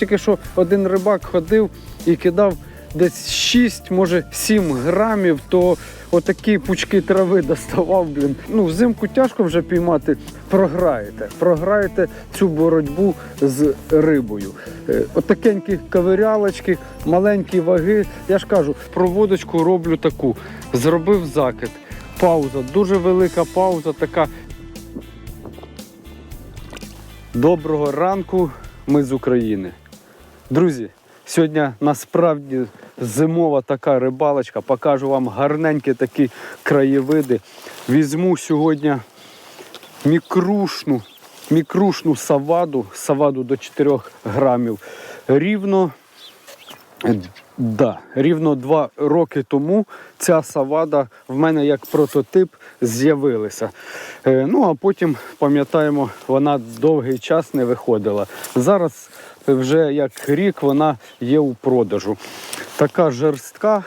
тільки що один рибак ходив і кидав десь 6, може 7 грамів, то отакі пучки трави доставав, блін. Ну, взимку тяжко вже піймати. Програєте. Програєте цю боротьбу з рибою. Е, Отакенькі кавирялочки, маленькі ваги. Я ж кажу, проводочку роблю таку. Зробив закид. Пауза, дуже велика пауза, така Доброго ранку, ми з України. Друзі, сьогодні насправді зимова така рибалочка. Покажу вам гарненькі такі краєвиди. Візьму сьогодні мікрушну, мікрушну саваду, саваду до 4 грамів. Рівно Да, рівно два роки тому ця савада в мене як прототип з'явилася. Е, ну а потім, пам'ятаємо, вона довгий час не виходила. Зараз вже як рік вона є у продажу. Така жерстка.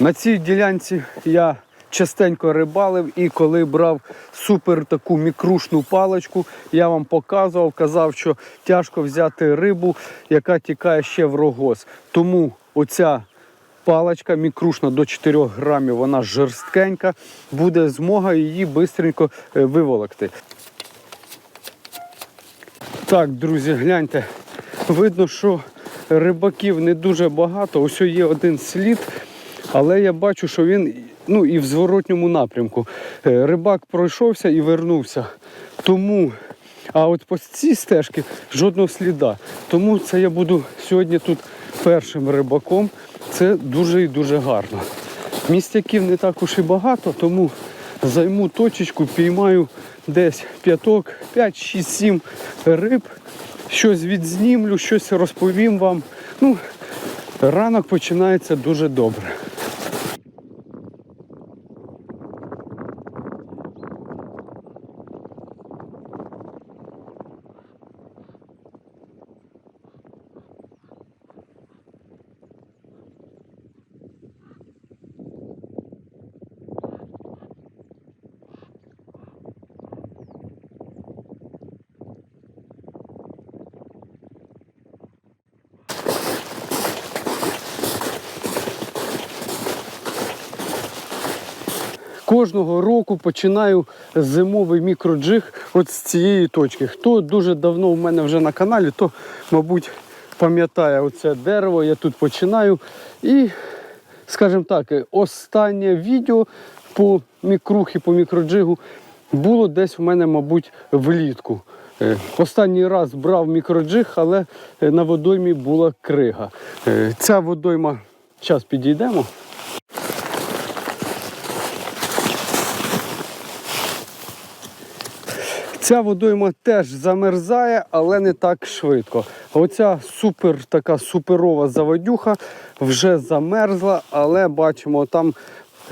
На цій ділянці я частенько рибалив і коли брав супер таку мікрушну паличку, я вам показував, казав, що тяжко взяти рибу, яка тікає ще в рогоз. Тому оця паличка мікрушна до 4 грамів, вона жорсткенька, буде змога її швидко виволокти. Так, друзі, гляньте. Видно, що рибаків не дуже багато. Ось є один слід, але я бачу, що він ну, і в зворотньому напрямку. Е, Рибак пройшовся і вернувся. Тому, а от по цій стежці жодного сліда. Тому це я буду сьогодні тут першим рибаком. Це дуже і дуже гарно. Містяків не так уж і багато, тому займу точечку, піймаю десь п'яток, 5, 6, 7 риб. Щось відзнімлю, щось розповім вам. Ну, ранок починається дуже добре. Кожного року починаю зимовий мікроджиг от з цієї точки. Хто дуже давно у мене вже на каналі, то, мабуть, пам'ятає оце дерево. Я тут починаю. І, скажімо так, останнє відео по мікрухі, по мікроджигу було десь у мене, мабуть, влітку. Е, Останній раз брав мікроджиг, але е, на водоймі була крига. Е, Ця водойма, зараз підійдемо. Ця водойма теж замерзає, але не так швидко. Оця супер така суперова заводюха вже замерзла, але бачимо, там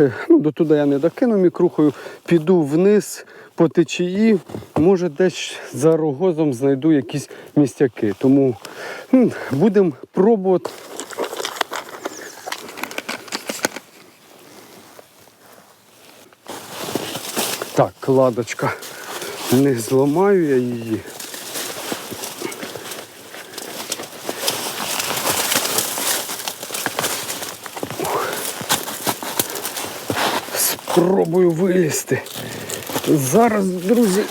е, ну, до туди я не докину мікрухою, піду вниз по течії, може десь за рогозом знайду якісь містяки. Тому будемо пробувати. Так, кладочка. Не зламаю я її. Спробую вилізти. Зараз, друзі,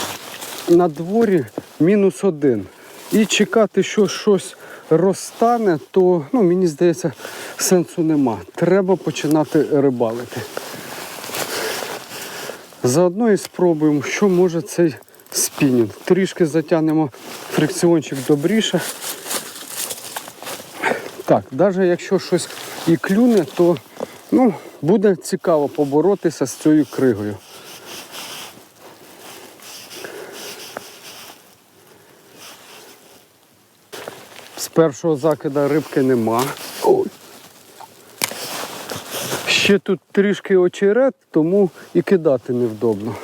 на дворі мінус один. І чекати, що щось розтане, то ну, мені здається, сенсу нема. Треба починати рибалити. Заодно і спробуємо, що може цей спінінг. Трішки затягнемо фрикціончик добріше. Так, навіть якщо щось і клюне, то ну, буде цікаво поборотися з цією кригою. З першого закида рибки нема. Ще тут трішки очерет, тому і кидати невдобно.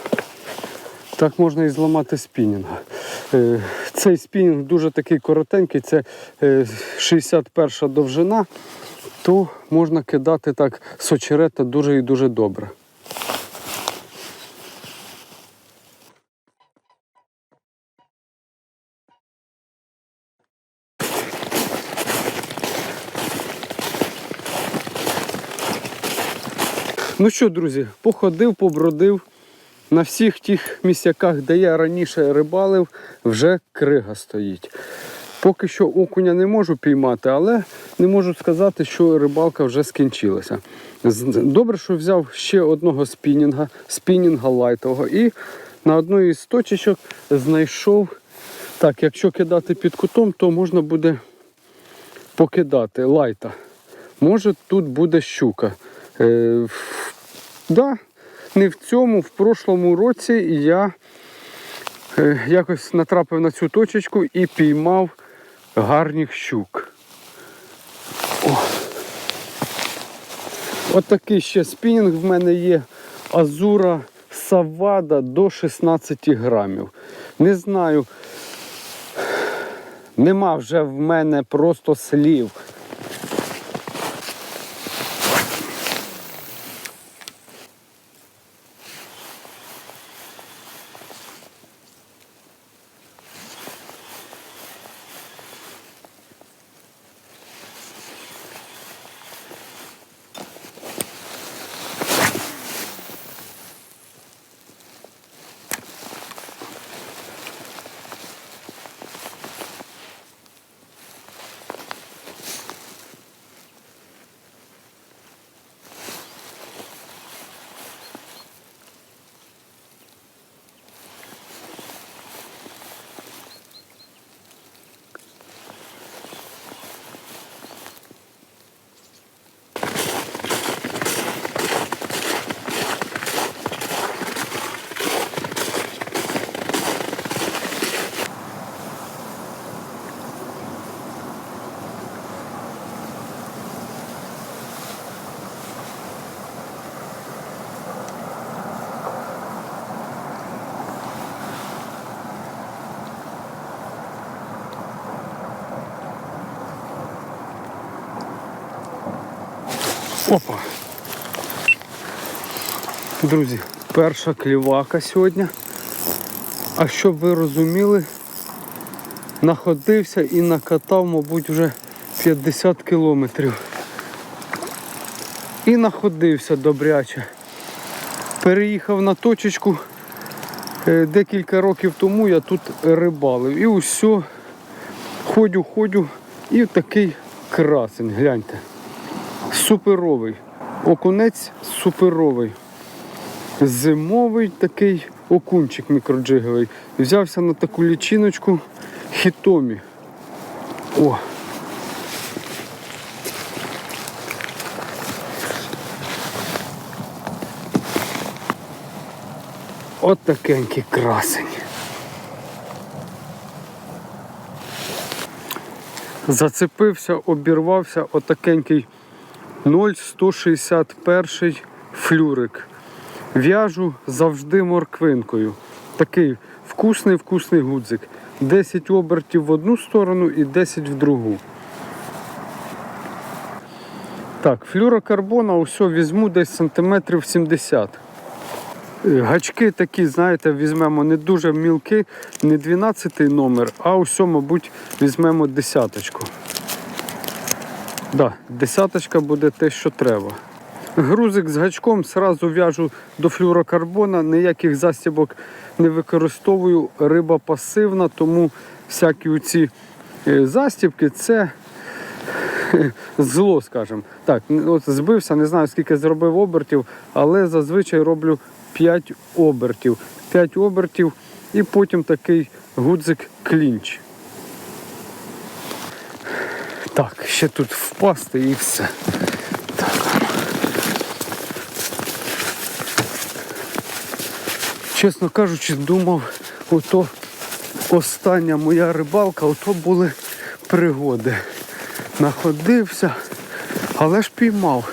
Так можна і зламати спінінг. Е, цей спінінг дуже такий коротенький, це е, 61 довжина, то можна кидати так з очерета дуже і дуже добре. Ну що, друзі, походив, побродив. На всіх тих місцяках, де я раніше рибалив, вже крига стоїть. Поки що окуня не можу піймати, але не можу сказати, що рибалка вже скінчилася. Добре, що взяв ще одного спінінга, спінінга лайтового, і на одній із точечок знайшов. Так, якщо кидати під кутом, то можна буде покидати лайта. Може тут буде щука. Е, да, не в цьому, в прошлому році я е, якось натрапив на цю точечку і піймав гарних щук. О. От такий ще спінінг в мене є. Азура Савада до 16 грамів. Не знаю. Нема вже в мене просто слів. Опа. Друзі, перша клівака сьогодні. А щоб ви розуміли, находився і накатав, мабуть, вже 50 кілометрів. І находився добряче. Переїхав на точечку. Е, Декілька років тому я тут рибалив. І усе, ходю, ходю, і такий красень, гляньте. Суперовий. Окунець суперовий. Зимовий такий окунчик мікроджиговий. Взявся на таку лічиночку хітомі. О! От такенький красень. Зацепився, обірвався отакенький 0,161 флюрик. В'яжу завжди морквинкою. Такий вкусний вкусний гудзик. 10 обертів в одну сторону і 10 в другу. Так, флюрокарбона усе візьму десь сантиметрів 70. Е, Гачки такі, знаєте, візьмемо не дуже мілкі, не 12 номер, а усе, мабуть, візьмемо десяточку. Да, десяточка буде те, що треба. Грузик з гачком сразу в'яжу до флюрокарбона, ніяких застібок не використовую. Риба пасивна, тому всякі ці застібки це е, зло, скажімо. Так, от збився, не знаю скільки зробив обертів, але зазвичай роблю 5 обертів. 5 обертів і потім такий гудзик клінч. Так, ще тут впасти і все. Так. Чесно кажучи, думав, ото остання моя рибалка, ото були пригоди. Находився, але ж піймав.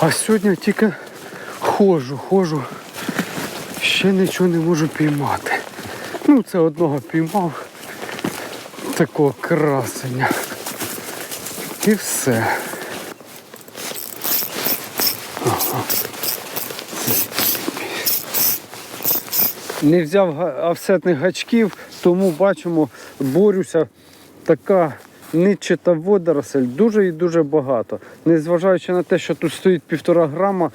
А сьогодні тільки ходжу, ходжу, ще нічого не можу піймати. Ну, це одного піймав, такого красення. І все. Не взяв офсетних гачків, тому бачимо, борюся така нитчата водоросель, дуже і дуже багато. Незважаючи на те, що тут стоїть півтора грама,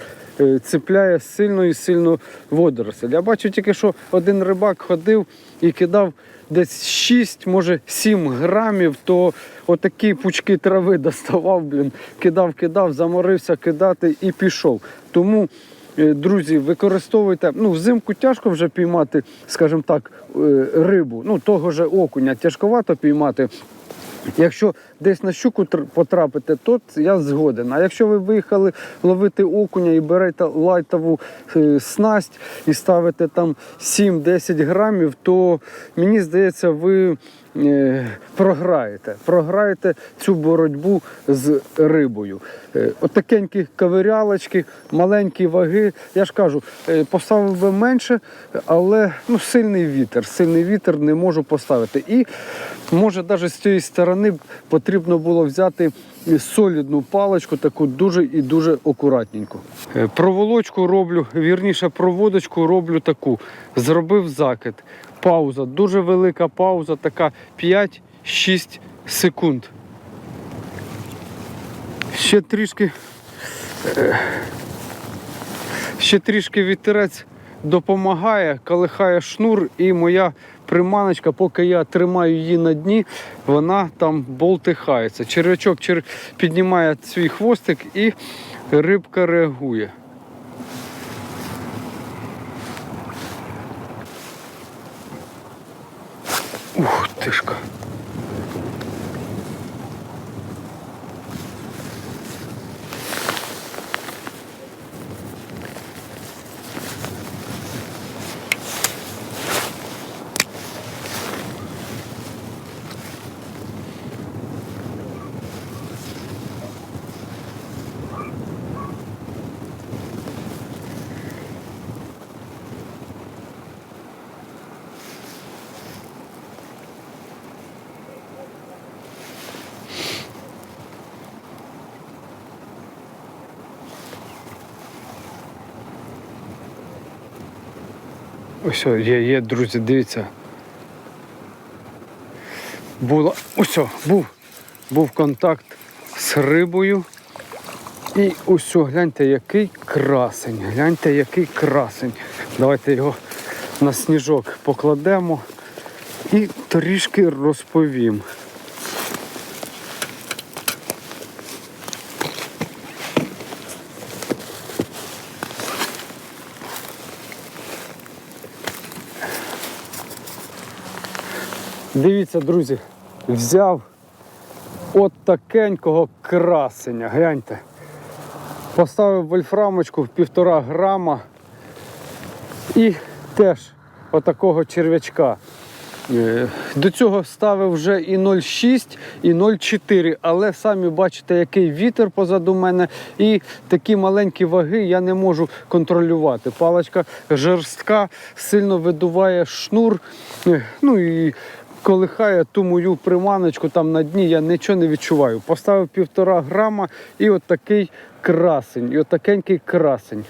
цепляє сильно і сильно водоросль. Я бачу тільки, що один рибак ходив і кидав десь 6, може 7 грамів, то отакі пучки трави доставав, блін, кидав, кидав, заморився кидати і пішов. Тому. Е, Друзі, використовуйте. Ну, взимку тяжко вже піймати, скажімо так, е, рибу. Ну, того же окуня тяжковато піймати. Якщо десь на щуку потрапите, то я згоден. А якщо ви виїхали ловити окуня і берете лайтову е, снасть і ставите там 7-10 грамів, то мені здається, ви програєте. Програєте цю боротьбу з рибою. Е, Отакенькі кавирялочки, маленькі ваги. Я ж кажу, е, поставив би менше, але ну, сильний вітер. Сильний вітер не можу поставити. І може навіть з цієї сторони потрібно було взяти солідну паличку, таку дуже і дуже акуратненьку. Е, Проволочку роблю, вірніше, проводочку роблю таку. Зробив закид. Пауза, дуже велика пауза, така 5-6 секунд. Ще трішки. е, Ще трішки вітерець допомагає, колихає шнур, і моя приманочка, поки я тримаю її на дні, вона там болтихається. Червячок чер... піднімає свій хвостик і рибка реагує. Тишка. Ось є, є, друзі, дивіться. Була... Ось, був, був контакт з рибою. І ось, гляньте, який красень. Гляньте, який красень. Давайте його на сніжок покладемо і трішки розповім. Дивіться, друзі, взяв от такенького красеня. Гляньте. Поставив вольфрамочку в півтора грама і теж отакого черв'ячка. Е, До цього ставив вже і 0,6, і 0,4, але самі бачите, який вітер позаду мене, і такі маленькі ваги я не можу контролювати. Паличка жорстка, сильно видуває шнур. Е, Ну і колихає ту мою приманочку там на дні, я нічого не відчуваю. Поставив півтора грама і от красень, і от красень.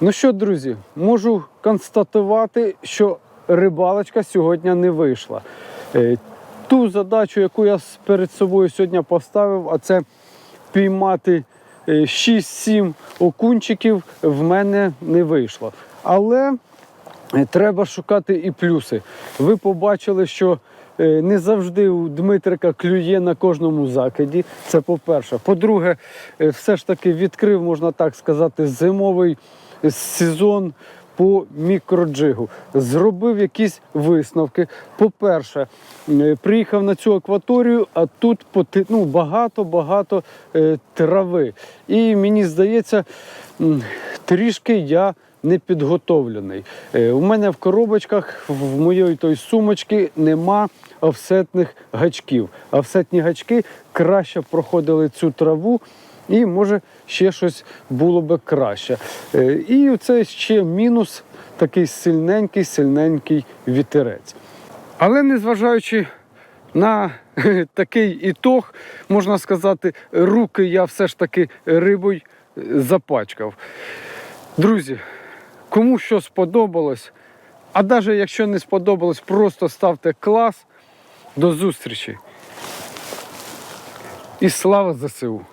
Ну що, друзі, можу констатувати, що рибалочка сьогодні не вийшла. Е, Ту задачу, яку я перед собою сьогодні поставив, а це піймати е, 6-7 окунчиків, в мене не вийшло. Але е, треба шукати і плюси. Ви побачили, що е, не завжди у Дмитрика клює на кожному закиді. Це по-перше. По-друге, е, все ж таки відкрив, можна так сказати, зимовий сезон по мікроджигу. Зробив якісь висновки. По-перше, е, приїхав на цю акваторію, а тут ну, багато-багато е, трави. І мені здається, трішки я не підготовлений. Е, У мене в коробочках в моєї той сумочки нема офсетних гачків. Офсетні гачки краще проходили цю траву. І може ще щось було би краще. Е, І це ще мінус такий сильненький, сильненький вітерець. Але незважаючи на такий ітог, можна сказати, руки я все ж таки рибою запачкав. Друзі, кому що сподобалось, а навіть якщо не сподобалось, просто ставте клас. До зустрічі. І слава ЗСУ!